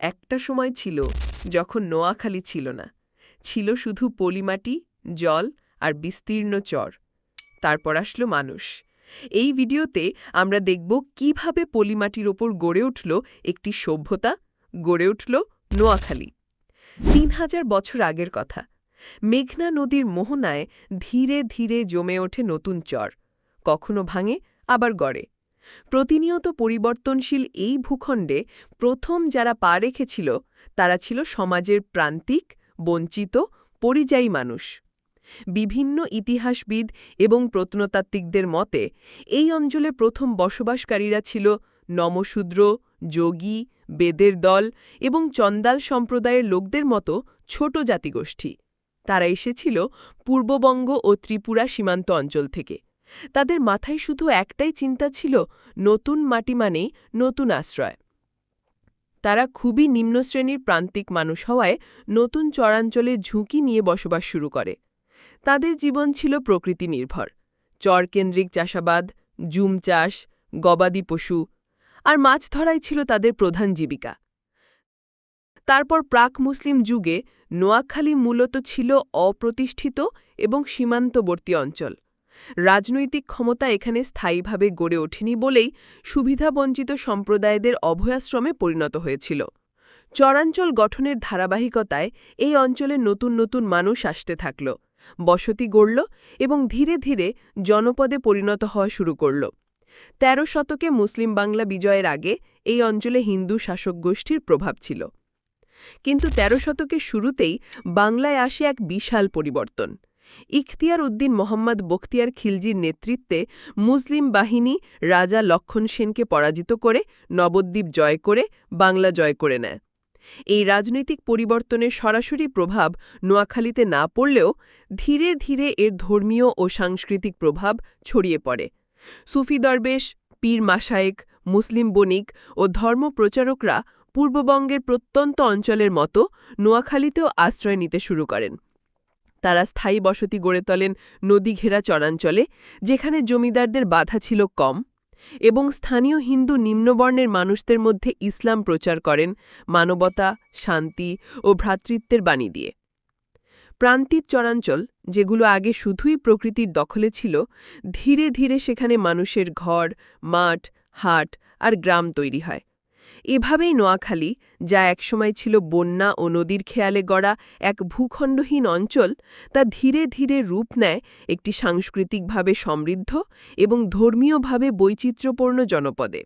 একটা সময় ছিল যখন নোয়াখালী ছিল না। ছিল শুধু পলিমাটি, জল আর বিস্তীর্ণ চর। তারপর আসলো মানুষ। এই ভিডিওতে আমরা দেখব কীভাবে পলিমাটির ওপর গড়ে উঠল একটি সভ্যতা, গড়ে উঠল নোয়াখালী। তিন হাজার বছর আগের কথা। মেঘনা নদীর মোহনায় ধীরে ধীরে জমে ওঠে নতুন চর। কখনো ভাঙে, আবার গড়ে। প্রতিনিয়ত পরিবর্তনশীল এই ভূখণ্ডে প্রথম যারা পা রেখেছিল, তারা ছিল সমাজের প্রান্তিক, বঞ্চিত, পরিযায়ী মানুষ। বিভিন্ন ইতিহাসবিদ এবং প্রত্নতাত্ত্বিকদের মতে, এই অঞ্চলে প্রথম বসবাসকারীরা ছিল নমশূদ্র, যোগী, বেদের দল এবং চন্দাল সম্প্রদায়ের লোকদের মতো ছোট জাতিগোষ্ঠী। তারা এসেছিল পূর্ববঙ্গ ও ত্রিপুরা সীমান্ত অঞ্চল থেকে। তাদের মাথায় শুধু একটাই চিন্তা ছিল, নতুন মাটি মানেই নতুন আশ্রয়। তারা খুবই নিম্ন শ্রেণির প্রান্তিক মানুষ হওয়ায় নতুন চরাঞ্চলে ঝুঁকি নিয়ে বসবাস শুরু করে। তাদের জীবন ছিল প্রকৃতি নির্ভর চরকেন্দ্রিক চাষাবাদ, জুম চাষ, গবাদি পশু আর মাছ ধরাই ছিল তাদের প্রধান জীবিকা। তারপর প্রাক মুসলিম যুগে নোয়াখালী মূলত ছিল অপ্রতিষ্ঠিত এবং সীমান্তবর্তী অঞ্চল। রাজনৈতিক ক্ষমতা এখানে স্থায়ীভাবে গড়ে ওঠেনি বলেই সুবিধাবঞ্চিত সম্প্রদায়দের অভয়াশ্রমে পরিণত হয়েছিল। চরাঞ্চল গঠনের ধারাবাহিকতায় এই অঞ্চলে নতুন নতুন মানুষ আসতে থাকল। বসতি গড়ল এবং ধীরে ধীরে জনপদে পরিণত হওয়া শুরু করল। তেরো শতকে মুসলিম বাংলা বিজয়ের আগে এই অঞ্চলে হিন্দু শাসক গোষ্ঠীর প্রভাব ছিল। কিন্তু তেরো শতকের শুরুতেই বাংলায় আসে এক বিশাল পরিবর্তন। ইখতিয়ার উদ্দিন মোহাম্মদ বখতিয়ার খিলজির নেতৃত্বে মুসলিম বাহিনী রাজা লক্ষণ সেনকে পরাজিত করে নবদ্বীপ জয় করে বাংলা জয় করে নেয়। এই রাজনৈতিক পরিবর্তনের সরাসরি প্রভাব নোয়াখালীতে না পড়লেও ধীরে ধীরে এর ধর্মীয় ও সাংস্কৃতিক প্রভাব ছড়িয়ে পড়ে। সুফি দরবেশ, পীর মাসায়েক মুসলিম বণিক ও ধর্মপ্রচারকরা পূর্ববঙ্গের প্রত্যন্ত অঞ্চলের মতো নোয়াখালীতেও আশ্রয় নিতে শুরু করেন। তারা স্থায়ী বসতি গড়ে তোলেন নদী ঘেরা চরাঞ্চলে, যেখানে জমিদারদের বাধা ছিল কম এবং স্থানীয় হিন্দু নিম্নবর্ণের মানুষদের মধ্যে ইসলাম প্রচার করেন মানবতা, শান্তি ও ভ্রাতৃত্বের বাণী দিয়ে। প্রান্তিক চরাঞ্চল, যেগুলো আগে শুধুই প্রকৃতির দখলে ছিল, ধীরে ধীরে সেখানে মানুষের ঘর, মাঠ, হাট আর গ্রাম তৈরি হয়। এভাবেই নোয়াখালী, যা একসময় ছিল বন্যা ও নদীর খেয়ালে গড়া এক ভূখণ্ডহীন অঞ্চল, তা ধীরে ধীরে রূপ নেয় একটি সাংস্কৃতিকভাবে সমৃদ্ধ এবং ধর্মীয়ভাবে বৈচিত্র্যপূর্ণ জনপদে।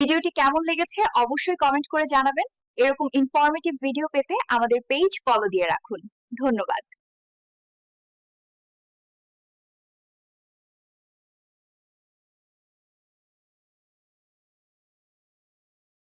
ভিডিওটি কেমন লেগেছে অবশ্যই কমেন্ট করে জানাবেন। এরকম ইনফরমেটিভ ভিডিও পেতে আমাদের পেজ ফলো দিয়ে রাখুন। ধন্যবাদ।